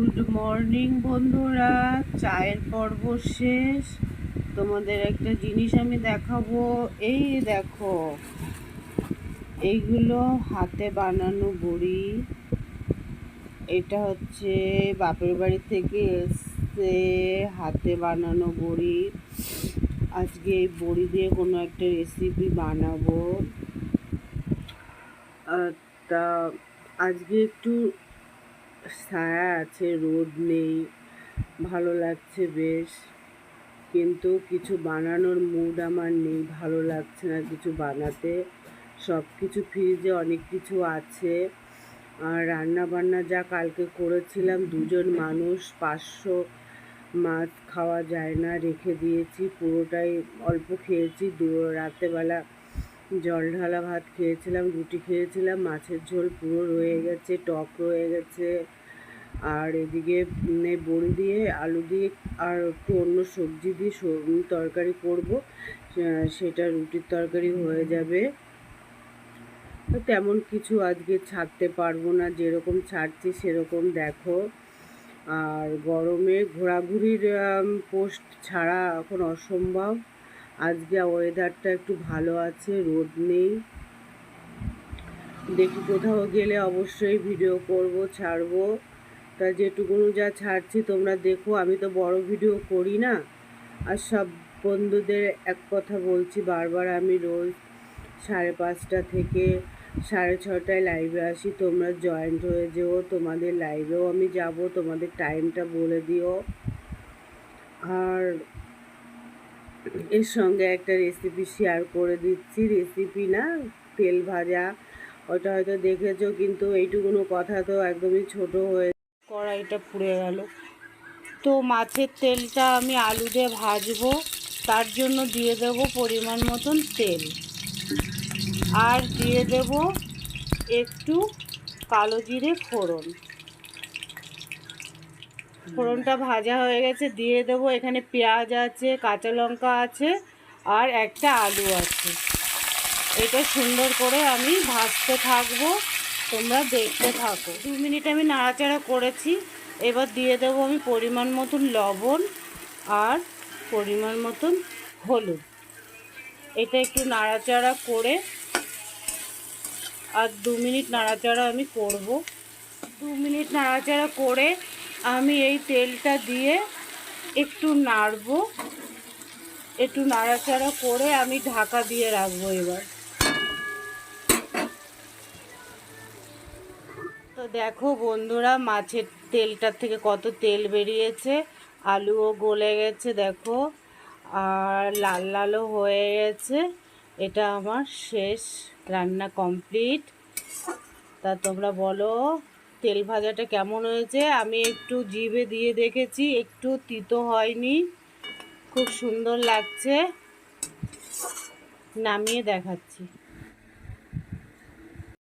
Good morning বন্ধুরা। চায়ের পর্ব শেষ। তোমাদের একটা জিনিস আমি দেখাবো। এই দেখো, এইগুলো হাতে বানানো বড়ি। এটা হচ্ছে বাপের বাড়ি থেকে এসছে হাতে বানানো বড়ি। আজকে এই বড়ি দিয়ে কোনো একটা রেসিপি বানাবো। তা, আজকে একটু ছায়া আছে রোদ নেই, ভালো লাগছে বেশ, কিন্তু কিছু বানানোর মুড আমার নেই, ভালো লাগছে না কিছু বানাতে। সব কিছু ফ্রিজে অনেক কিছু আছে। আর রান্না বান্না যা কালকে করেছিলাম, দুজন মানুষ, পাঁচশো মাছ খাওয়া যায় না, রেখে দিয়েছি, পুরোটাই অল্প খেয়েছি, দু রাতেবেলা জল ঢালা ভাত খেয়েছিলাম, রুটি খেয়েছিলাম, মাছের ঝোল পুরো রয়ে গেছে, টক রয়ে গেছে। আর এদিকে বড়ি দিয়ে, আলু দিয়ে, আর একটু অন্য সবজি দিয়ে তরকারি করব। সেটা রুটির তরকারি হয়ে যাবে। তেমন কিছু আজকে ছাড়তে পারব না। যেরকম ছাড়ছি, সেরকম দেখো। আর গরমে ঘোরাঘুরির পোস্ট ছাড়া এখন অসম্ভব। আজকে ওয়েদারটা একটু ভালো আছে, রোদ নেই। দেখি কোথাও গেলে অবশ্যই ভিডিও করব, ছাড়বো। তা যেটুকুনো যা ছাড়ছি, তোমরা দেখো, আমি তো বড় ভিডিও করি না। আর সব বন্ধুদের এক কথা বলছি, বারবার আমি রোজ সাড়ে পাঁচটা থেকে সাড়ে ছটায় লাইভে আসি। তোমরা জয়েন্ট হয়ে যেও, তোমাদের লাইভেও আমি যাব, তোমাদের টাইমটা বলে দিও। আর এর সঙ্গে একটা রেসিপি শেয়ার করে দিচ্ছি। রেসিপি না, তেল ভাজা, ওটা হয়তো দেখেছ, কিন্তু এইটুকুনো কথা তো একদমই ছোট হয়ে কড়াইটা পুড়ে গেল। তো মাছের তেলটা আমি আলু দিয়ে ভাজবো, তার জন্য দিয়ে দেব পরিমাণ মতন তেল। আর দিয়ে দেব একটু কালো জিরে ফোড়ন। ফোড়নটা ভাজা হয়ে গেছে, দিয়ে দেবো এখানে পেঁয়াজ আছে, কাঁচা লঙ্কা আছে, আর একটা আলু আছে। এটা সুন্দর করে আমি ভাজতে থাকব। তোমরা দেখতে থাকো। দু মিনিট আমি নাড়াচাড়া করেছি। এবার দিয়ে দেবো আমি পরিমাণ মতন লবণ আর পরিমাণ মতন হলুদ। এটা একটু নাড়াচাড়া করে আর দু মিনিট নাড়াচাড়া আমি করব। দু মিনিট নাড়াচাড়া করে আমি এই তেলটা দিয়ে একটু নাড়ব। একটু নাড়াচাড়া করে আমি ঢাকা দিয়ে রাখব এবার। তো দেখো বন্ধুরা, মাছের তেলটার থেকে কত তেল বেরিয়েছে। আলুও গলে গেছে, দেখো। আর লাল লালও হয়ে গেছে। এটা আমার শেষ রান্না কমপ্লিট। তা তোমরা বলো, তেল ভাজাটা কেমন হয়েছে? আমি একটু জিভে দিয়ে দেখেছি, একটু তিতো হয়নি। খুব সুন্দর লাগছে। নামিয়ে দেখাচ্ছি।